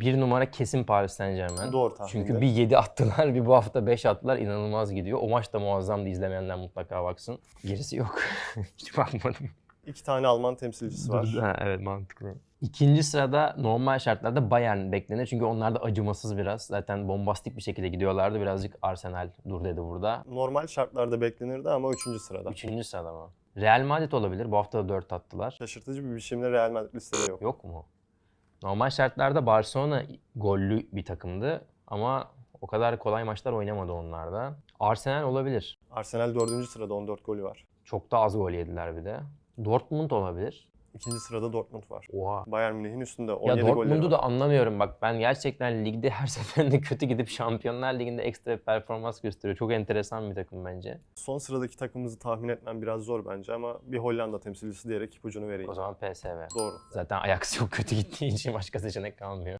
Bir numara kesin Paris Saint Germain. Doğru tahmin. Çünkü bir 7 attılar, bir bu hafta 5 attılar. İnanılmaz gidiyor. O maç da muazzamdı. İzlemeyenler mutlaka baksın. Gerisi yok. Hiç bakmadım. İki tane Alman temsilcisi var. Ha, evet mantıklı. İkinci sırada normal şartlarda Bayern beklenir. Çünkü onlar da acımasız biraz. Zaten bombastik bir şekilde gidiyorlardı. Birazcık Arsenal dur dedi burada. Normal şartlarda beklenirdi ama üçüncü sırada. Üçüncü sırada mı? Real Madrid olabilir. Bu hafta da 4 attılar. Şaşırtıcı bir biçimde Real Madrid listede yok. Yok mu? Normal şartlarda Barcelona gollü bir takımdı. Ama o kadar kolay maçlar oynamadı onlarda. Arsenal olabilir. Arsenal dördüncü sırada 14 golü var. Çok da az gol yediler bir de. Dortmund olabilir. İkinci sırada Dortmund var. Oha. Bayern Münih'in üstünde Ya 17 golleri Dortmund'u da anlamıyorum bak ben gerçekten ligde her seferinde kötü gidip Şampiyonlar Ligi'nde ekstra bir performans gösteriyor. Çok enteresan bir takım bence. Son sıradaki takımımızı tahmin etmem biraz zor bence ama bir Hollanda temsilcisi diyerek ipucunu vereyim. O zaman PSV. Doğru. Zaten Ajax çok kötü gittiği için başka seçenek kalmıyor.